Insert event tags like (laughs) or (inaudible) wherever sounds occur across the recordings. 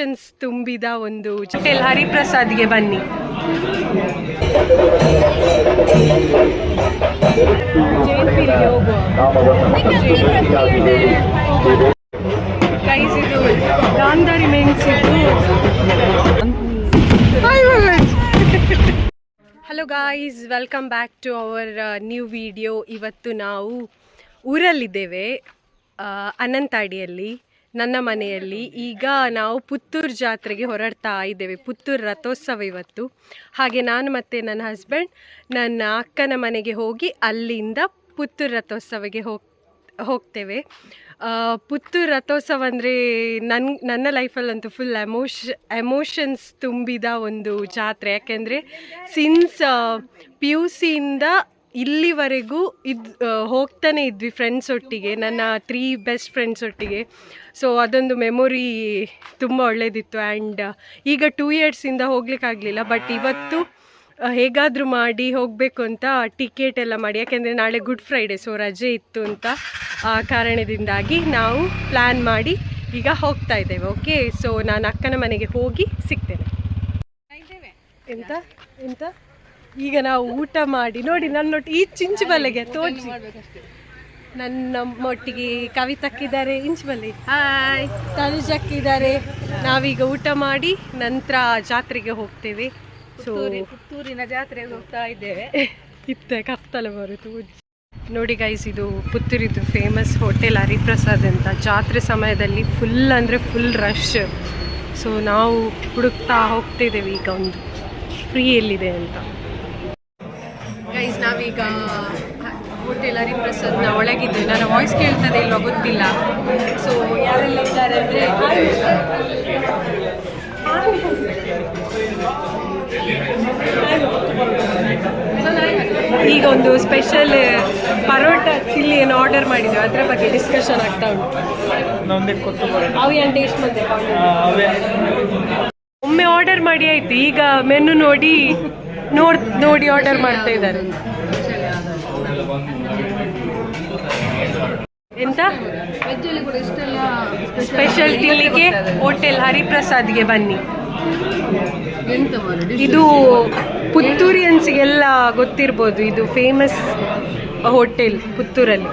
Emotions ತುಂಬಿದ ಒಂದು hotel ಹರಿಪ್ರಸಾದ್ಗೆ ಬನ್ನಿ. Hello guys welcome back to our new video ಇವತ್ತು ನಾವು ಊರಲ್ಲಿದ್ದೇವೆ ಅನಂತಾಡಿಯಲ್ಲಿ. ನನ್ನ ಮನೆಯಲ್ಲಿ ಈಗ ನಾವು ಪುತ್ತೂರು ಜಾತ್ರೆಗೆ ಹೊರಡ್ತಾ ಇದ್ದೇವೆ. ಪುತ್ತೂರು ರಥೋತ್ಸವ ಇವತ್ತು. ಹಾಗೆ ನಾನು ಮತ್ತು ನನ್ನ ಹಸ್ಬೆಂಡ್ ನನ್ನ ಅಕ್ಕನ ಮನೆಗೆ ಹೋಗಿ ಅಲ್ಲಿಂದ ಪುತ್ತೂರು ರಥೋತ್ಸವಕ್ಕೆ ಹೋಗ್, ಹೋಗ್ತೇವೆ. ಪುತ್ತೂರು ರಥೋತ್ಸವ ಅಂದರೆ ನನ್ನ ನನ್ನ ಲೈಫಲ್ಲಂತೂ ಫುಲ್ ಎಮೋಷ ಎಮೋಷನ್ಸ್ ತುಂಬಿದ ಒಂದು ಜಾತ್ರೆ. ಯಾಕೆಂದರೆ ಸಿನ್ಸ್ ಪಿ ಯು ಸಿಯಿಂದ ಇಲ್ಲಿವರೆಗೂ ಇದ್ ಹೋಗ್ತಾನೆ ಇದ್ವಿ ಫ್ರೆಂಡ್ಸ್ ಒಟ್ಟಿಗೆ ನನ್ನ ತ್ರೀ ಬೆಸ್ಟ್ ಫ್ರೆಂಡ್ಸ್ ಒಟ್ಟಿಗೆ. ಸೊ ಅದೊಂದು ಮೆಮೊರಿ ತುಂಬ ಒಳ್ಳೆಯದಿತ್ತು ಆ್ಯಂಡ್ ಈಗ ಟೂ ಇಯರ್ಸಿಂದ ಹೋಗ್ಲಿಕ್ಕಾಗಲಿಲ್ಲ ಬಟ್ ಇವತ್ತು ಹೇಗಾದರೂ ಮಾಡಿ ಹೋಗಬೇಕು ಅಂತ ಟಿಕೆಟ್ ಎಲ್ಲ ಮಾಡಿ. ಯಾಕೆಂದರೆ ನಾಳೆ ಗುಡ್ ಫ್ರೈಡೆ ಸೊ ರಜೆ ಇತ್ತು ಅಂತ ಆ ಕಾರಣದಿಂದಾಗಿ ನಾವು ಪ್ಲ್ಯಾನ್ ಮಾಡಿ ಈಗ ಹೋಗ್ತಾ ಇದ್ದೇವೆ ಓಕೆ ಸೊ ನಾನು ಅಕ್ಕನ ಮನೆಗೆ ಹೋಗಿ ಸಿಗ್ತೇನೆ. ಎಂತ? ಎಂತ? ಈಗ ನಾವು ಊಟ ಮಾಡಿ ನೋಡಿ ನನ್ನೊಟ್ಟು ಈ ಚಿಂಚು ಬಲ್ಲೆಗೆ ತೋಚಿ ನನ್ನ ಒಟ್ಟಿಗೆ ಕವಿತಕ್ಕಿದ್ದಾರೆ ಇಂಚು ಬಲ್ಲೆ ಹಾಯ್ ತನುಜಕ್ಕಿದ್ದಾರೆ ನಾವೀಗ ಊಟ ಮಾಡಿ ನಂತರ ಜಾತ್ರೆಗೆ ಹೋಗ್ತೇವೆ. ಸೊ ಪುತ್ತೂರಿನ ಜಾತ್ರೆಗೆ ಹೋಗ್ತಾ ಇದ್ದೇವೆ. (laughs) ಇತ್ತೆ ಕತ್ತಲೆ ಬರುತ್ತು ನೋಡಿ ಗೈಸ್ ಇದು ಪುತ್ತೂರಿದು ಫೇಮಸ್ ಹೋಟೆಲ್ ಹರಿಪ್ರಸಾದ್ ಅಂತ. ಜಾತ್ರೆ ಸಮಯದಲ್ಲಿ ಫುಲ್ ಅಂದರೆ ಫುಲ್ ರಶ್ ಸೊ ನಾವು ಹುಡುಕ್ತಾ ಹೋಗ್ತಿದ್ದೇವೆ ಈಗ ಒಂದು. ಫ್ರೀ ಎಲ್ಲಿದೆ ಅಂತ. ಗೈಸ್ ನಾವೀಗ ಹೋಟೆಲ್ ಹರಿಪ್ರಸಾದ್ನ ಒಳಗಿದ್ದೆ ನನ್ನ ವಾಯ್ಸ್ ಕೇಳ್ತದೆ ಇಲ್ವಾ ಗೊತ್ತಿಲ್ಲ. ಸೊ ಯಾರೆಲ್ಲ ಇದ್ದಾರೆ ಅಂದರೆ ಈಗ ಒಂದು ಸ್ಪೆಷಲ್ ಪರೋಟ ಚಿಲ್ಲಿ ಏನು ಆರ್ಡರ್ ಮಾಡಿದ್ರು ಅದರ ಬಗ್ಗೆ ಡಿಸ್ಕಷನ್ ಆಗ್ತಾ ಉಂಟು. ಅವು ಏನು ಟೇಸ್ಟ್ ಅವೇ. ಒಮ್ಮೆ ಆರ್ಡರ್ ಮಾಡಿ ಆಯ್ತು. ಈಗ ಮೆನು ನೋಡಿ. ನೋಡ್, ನೋಡಿ ಆರ್ಡರ್ ಮಾಡ್ತಾ ಇದ್ದಾರೆ. ಎಂತ? ಸ್ಪೆಷಲ್ ತಿಲ್ಲಿಗೆ ಹೋಟೆಲ್ ಹರಿಪ್ರಸಾದ್ಗೆ ಬನ್ನಿ. ಇದು ಪುತ್ತೂರಿಯನ್ಸ್ಗೆಲ್ಲ ಗೊತ್ತಿರ್ಬೋದು, ಇದು famous hotel ಪುತ್ತೂರಲ್ಲಿ.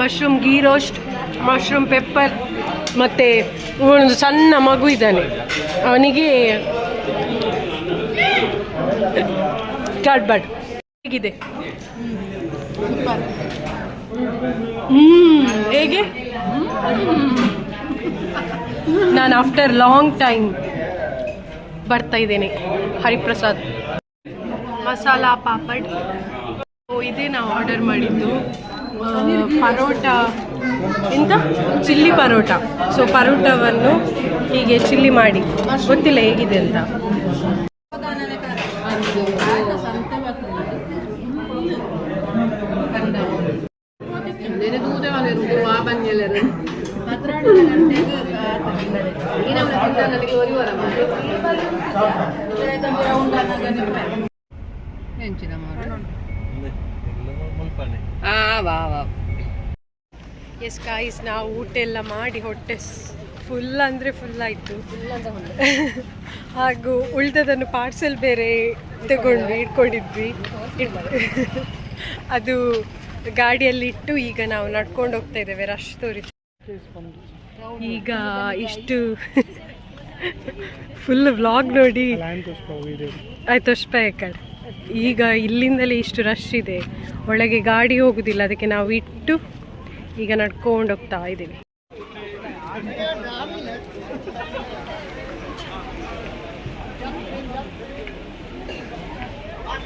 Mushroom ghee roast mushroom pepper ಮತ್ತು ಒಂದು ಸಣ್ಣ ಮಗು ಇದ್ದಾನೆ. ಅವನಿಗೆ ಕಡ್ಬಡ್ ಹೇಗಿದೆ? ಹ್ಮ್, ಹೇಗೆ? ನಾನು ಆಫ್ಟರ್ ಲಾಂಗ್ ಟೈಮ್ ಬರ್ತಾ ಇದ್ದೇನೆ. ಹರಿಪ್ರಸಾದ್. ಮಸಾಲ ಪಾಪಡ್. ಇದೇ ನಾವು ಆರ್ಡರ್ ಮಾಡಿದ್ದು. ಪರೋಟ. ಎಂತ? ಚಿಲ್ಲಿ ಪರೋಟ. ಸೊ ಪರೋಟವನ್ನು ಹೀಗೆ ಚಿಲ್ಲಿ ಮಾಡಿ. ಗೊತ್ತಿಲ್ಲ ಹೇಗಿದೆ ಅಂತ. ಎಸ್ ಕಾಯಿಸ್ ನಾವು ಊಟ ಎಲ್ಲ ಮಾಡಿ ಹೊಟ್ಟೆ ಫುಲ್ ಅಂದರೆ ಫುಲ್ ಆಯ್ತು. ಹಾಗೂ ಉಳಿದದನ್ನು ಪಾರ್ಸೆಲ್ ಬೇರೆ ತಗೊಂಡ್ವಿ ಇಟ್ಕೊಂಡಿದ್ವಿ. ಇಟ್- ಅದು ಗಾಡಿಯಲ್ಲಿ ಇಟ್ಟು ಈಗ ನಾವು ನಡ್ಕೊಂಡು ಹೋಗ್ತಾ ಇದ್ದೇವೆ ರಶ್ ತೋರಿಸಿ. ಈಗ ಇಷ್ಟು (laughs) ಫುಲ್ ವ್ಲಾಗ್ ನೋಡಿ. ಆಯ್ತು ಅಷ್ಟೇ ಈಗ ಇಲ್ಲಿಂದಲೇ ಇಷ್ಟು ರಶ್ ಇದೆ. ಒಳಗೆ ಗಾಡಿ ಹೋಗುದಿಲ್ಲ, ಅದಕ್ಕೆ ನಾವು ಇಟ್ಟು ಈಗ ನಡ್ಕೊಂಡು ಹೋಗ್ತಾ ಇದ್ದೀವಿ.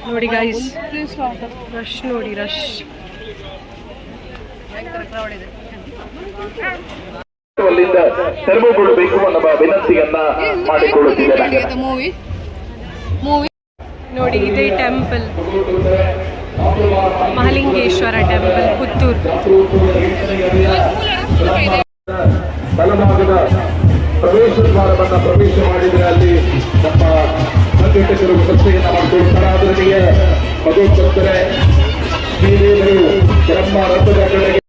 ನೋಡಿ ಗಾಯ್ಸ್ ರಶ್ ನೋಡಿ ರಶ್ ವಿನಂತಿಯನ್ನ ಮಾಡಿಕೊಳ್ಳುತ್ತಿದ್ದೇನೆ. ನೋಡಿ ಇದೇ ಟೆಂಪಲ್ ಮಹಾಲಿಂಗೇಶ್ವರ ಟೆಂಪಲ್ ಪುತ್ತೂರು. ಬಲಭಾಗದ ಪ್ರವೇಶ ದ್ವಾರವನ್ನು ಪ್ರವೇಶ ಮಾಡಿದ್ರೆ ಅಲ್ಲಿ ನಮ್ಮ ಸಂಘಟಕರು ವ್ಯವಸ್ಥೆಯನ್ನ ಮಾಡಿಕೊಳ್ತಾರೆ ಅದರೊಂದಿಗೆ ಭಗವದ್ಭಕ್ತರೇ ಶ್ರೀದೇವರು ಬ್ರಹ್ಮ ರಥದ ಕಡೆಗೆ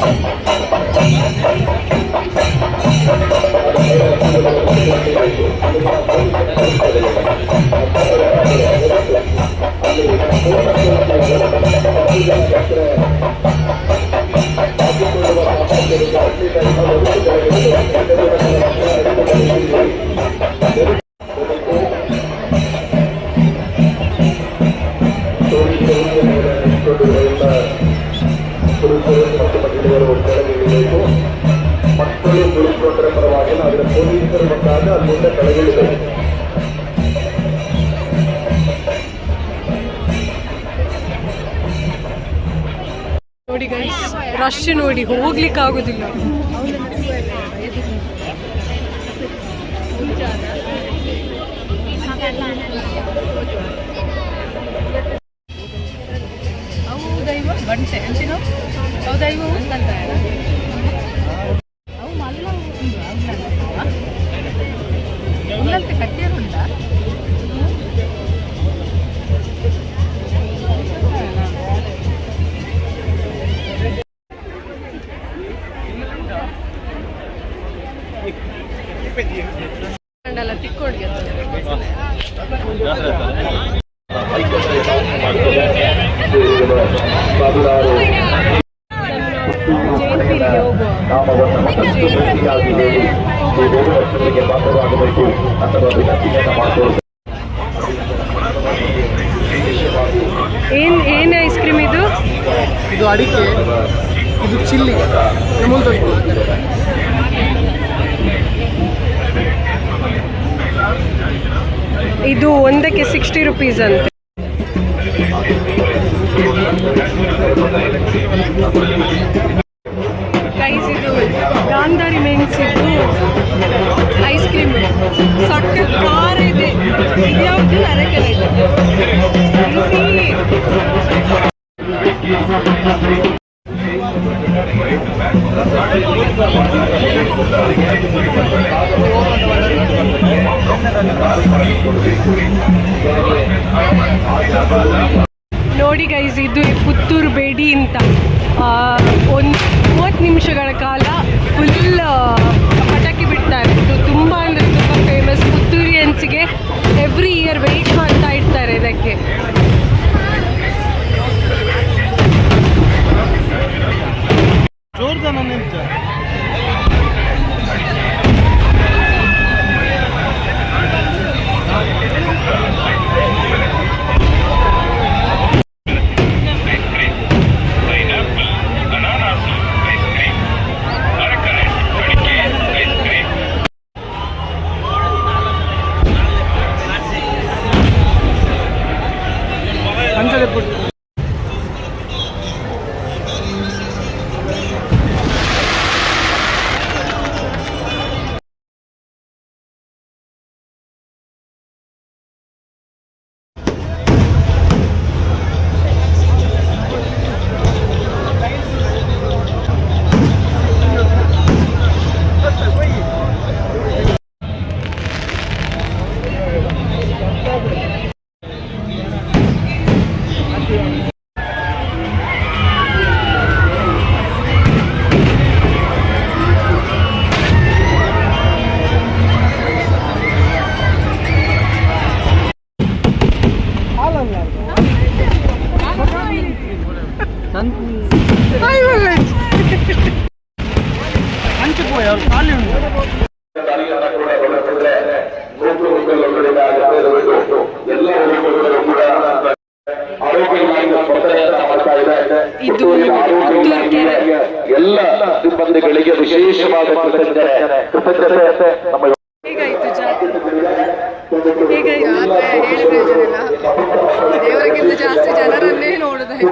Oh. ನೋಡಿ ಗೈಸ್ ರಶ್ ನೋಡಿ ಹೋಗ್ಲಿಕ್ಕೆ ಆಗುದಿಲ್ಲ ಬಂಟೆ ಬಣ್ಸೆ ಹಂಚಿನೋ ಹೌದೈವ ಅಂತಂತ ಅವು ನಾಮವನ್ನು ಮತ್ತಷ್ಟು ಏನ್ ಏನ್ ಐಸ್ ಕ್ರೀಮ್ ಇದು? ಇದು ಅಡಿಕೆ ಇದು ಚಿಲ್ಲಿ ಅಮೂಲ್ ಇದು ಒಂದಕ್ಕೆ ಸಿಕ್ಸ್ಟಿ ರುಪೀಸ್ ಅಂತ. ಗೈಸ್ ಇದು ಗಾಂಧಾರಿ ಮೆಣಸಿದ್ದು ಐಸ್ ಕ್ರೀಮ್ ಸಕ್ಕ ಖಾರ ಇದೆ. ಇದ್ಯಾವುದು ಅರಕಲೆ ನೋಡಿ ಗೈಸ್ ಇದು ಪುತ್ತೂರು ಬೇಡಿ ಅಂತ. ಒಂದು ಮೂವತ್ತು ನಿಮಿಷಗಳ ಕಾಲ ಫುಲ್ ಪಟಾಕಿ ಬಿಡ್ತಾರೆ ಇದು ತುಂಬ ಅಂದರೆ ತುಂಬ ಫೇಮಸ್ ಪುತ್ತೂರಿಯನ್ಸ್ಗೆ ಎವ್ರಿ ಇಯರ್ ವೆಯ್ಟ್ ಮಾಡ್ತಾ ಇರ್ತಾರೆ ಇದಕ್ಕೆ. ಜೋರ್ದಾನ ವಿಶೇಷವಾದ ಕೃತಜ್ಞತೆ. ಕೃತಜ್ಞತೆ ಹೇಗಾಯಿತು ಜಾತ್ರೆ? ಹೇಗಾಯಿತು? ಜಾಸ್ತಿ ಜನರನ್ನೇ ನೋಡೋದಾಯ್ತು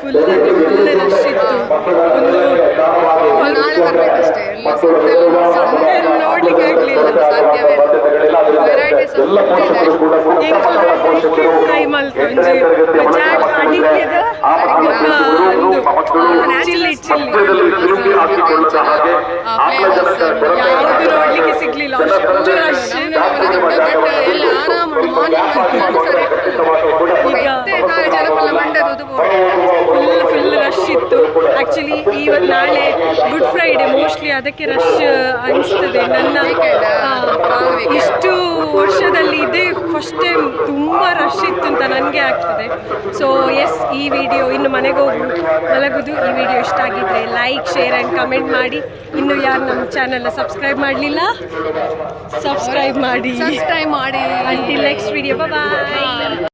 ಫುಲ್ ಇದೆ ಫುಲ್ ರಶ್ ಇತ್ತು ಒಂದು ನಾಳೆ ಬರ್ಬೇಕಷ್ಟೇ ಎಲ್ಲ ನೋಡ್ಲಿಕ್ಕೆ ಆಗಲಿಲ್ಲ ಸಾಧ್ಯವೇ ವೆರೈಟೀಸ್ ಕೈ ಮಲ್ತು ಒಂಜಿ ಜಾಗ ಅಡಿಕೆದ ಒಂದು ಚಿಲ್ಲಿ ಚಿಲ್ಲಿ ಯಾವುದು ನೋಡ್ಲಿಕ್ಕೆ ಸಿಗ್ಲಿಲ್ಲ ಅಷ್ಟು ರಶ್ ಎಲ್ಲ ಆರಾಮ ಜನಪಲ್ಲ ಮಂಡದು ಫುಲ್ ಫುಲ್ ರಶ್ ಆಕ್ಚುಲಿ ಇವತ್ತು ನಾಳೆ ಗುಡ್ ಫ್ರೈಡೆ ಮೋಸ್ಟ್ಲಿ ಅದಕ್ಕೆ ರಶ್ ಅನಿಸ್ತದೆ. ನನ್ನ ಇಷ್ಟು ವರ್ಷದಲ್ಲಿ ಇದೇ. ಫಸ್ಟ್ ಟೈಮ್ ತುಂಬ ರಶ್ ಇತ್ತು ಅಂತ ನನಗೆ ಆಗ್ತದೆ. ಸೊ ಎಸ್ ಈ ವಿಡಿಯೋ ಇನ್ನು ಮನೆಗೆ ಹೋಗಿ ಮಲಗುದು. ಈ ವಿಡಿಯೋ ಇಷ್ಟ ಆಗಿದ್ರೆ ಲೈಕ್ ಶೇರ್ ಆ್ಯಂಡ್ ಕಮೆಂಟ್ ಮಾಡಿ. ಇನ್ನು ಯಾರು ನಮ್ಮ ಚಾನಲ್ನ ಸಬ್ಸ್ಕ್ರೈಬ್ ಮಾಡಲಿಲ್ಲ ಸಬ್ಸ್ಕ್ರೈಬ್ ಮಾಡಿ. ಸಬ್ಸ್ಕ್ರೈಬ್ ಮಾಡಿ. Until next video bye